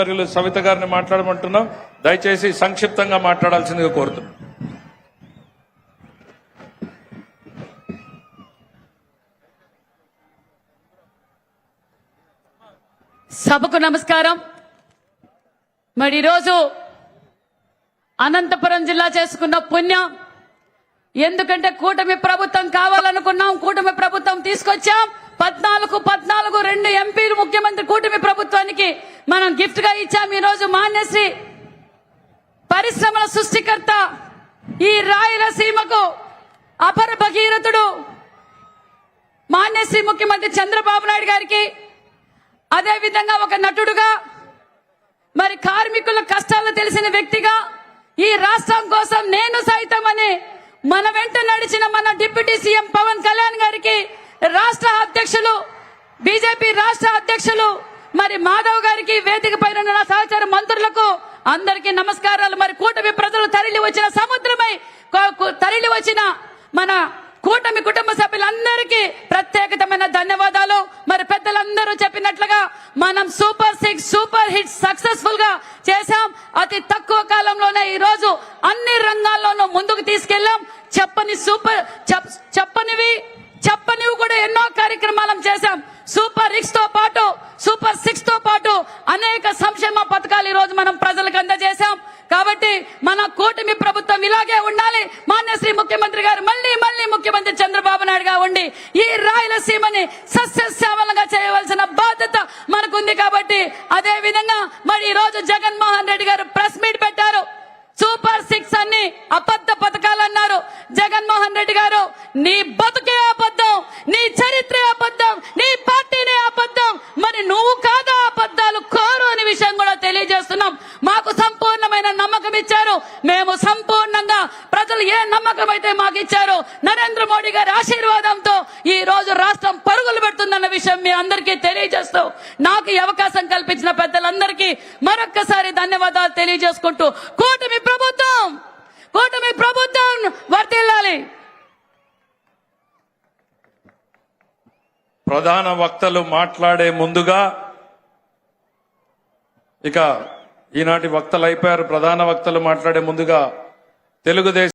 మంత్రివర్యులు సవిత గారిని మాట్లాడమంటున్నాం. దయచేసి సంక్షిప్తంగా మాట్లాడాల్సిందిగా కోరుతున్నాం. సభకు నమస్కారం. మరి ఈరోజు అనంతపురం జిల్లా చేసుకున్న పుణ్యం. ఎందుకంటే కూటమి ప్రభుత్వం కావాలనుకున్నాం కూటమి ప్రభుత్వం తీసుకొచ్చాం. పద్నాలుగు పద్నాలుగు రెండు ఎంపీలు ముఖ్యమంత్రి కూటమి ప్రభుత్వానికి మనం గిఫ్ట్గా ఇచ్చాము ఈ రోజు మాన్యశ్రీ పరిశ్రమల సృష్టికర్త ఈ రాయలసీమకు అపర భగీరథుడు మాన్యశ్రీ ముఖ్యమంత్రి చంద్రబాబు నాయుడు గారికి అదే విధంగా ఒక నటుడుగా మరి కార్మికుల కష్టాలు తెలిసిన వ్యక్తిగా ఈ రాష్ట్రం కోసం నేను సైతం అని మన వెంట నడిచిన మన డిప్యూటీ సీఎం పవన్ కళ్యాణ్ గారికి రాష్ట్ర అధ్యక్షులు బీజేపీ రాష్ట్ర అధ్యక్షులు మరి మాధవ్ గారికి వేదిక పైన ఉన్న నా సహచర మంత్రులకు అందరికీ నమస్కారాలు. మరి కూటమి ప్రజలు తరలి వచ్చిన సముద్రమై తరలి వచ్చిన మన కూటమి కుటుంబ సభ్యులందరికీ ప్రత్యేకతమైన ధన్యవాదాలు. మరి పెద్దలందరూ చెప్పినట్లుగా మనం సూపర్ సిక్స్ సూపర్ హిట్ సక్సెస్ఫుల్గా చేశాం. అతి తక్కువ కాలంలోనే ఈ రోజు అన్ని రంగాల్లోనూ ముందుకు తీసుకెళ్ళాం. చెప్పని సూపర్ కాబట్టి మన కూటమి ప్రభుత్వం ఇలాగే ఉండాలి. మాన్యశ్రీ ముఖ్యమంత్రి గారు మళ్ళీ మళ్ళీ ముఖ్యమంత్రి చంద్రబాబు నాయుడు గా ఉండి ఈ రాయలసీమని సస్యశ్యామలంగా చేయవలసిన బాధ్యత మనకుంది కాబట్టి అదే విధంగా మరి ఈ రోజు జగన్మోహన్ రెడ్డి గారు ప్రెస్ మీట్ పెట్టారు. సూపర్ సిక్స్ అన్ని అబద్ధ పథకాలు అన్నారు. జగన్మోహన్ రెడ్డి గారు నీ బతుకే అబద్ధం నీ చరిత్రే అబద్ధం నీ పార్టీనే అబద్ధం మరి నువ్వు కాదా అబద్ధాలు కోరు అనే విషయం కూడా తెలియజేస్తున్నాం మాకు సంపూర్ణమైన నమ్మకం ఇచ్చారు మేము సంపూర్ణంగా ప్రజలు ఏ నమ్మకం అయితే మాకు ఇచ్చారో నరేంద్ర మోడీ గారి ఆశీర్వాదంతో ఈ రోజు రాష్ట్రం పరుగులు పెడుతుందన్న విషయం మీ అందరికీ తెలియజేస్తూ నాకు ఈ అవకాశం కల్పించిన పెద్దలందరికీ మరొక్కసారి ధన్యవాదాలు తెలియజేసుకుంటూ కూటమి ప్రభుత్వం కూటమి ప్రభుత్వం వర్తిల్లాలి ప్రధాన వక్తలు మాట్లాడే ముందుగా ఇక ఈనాటి వక్తలు అయిపోయారు ప్రధాన వక్తలు మాట్లాడే ముందుగా తెలుగుదేశం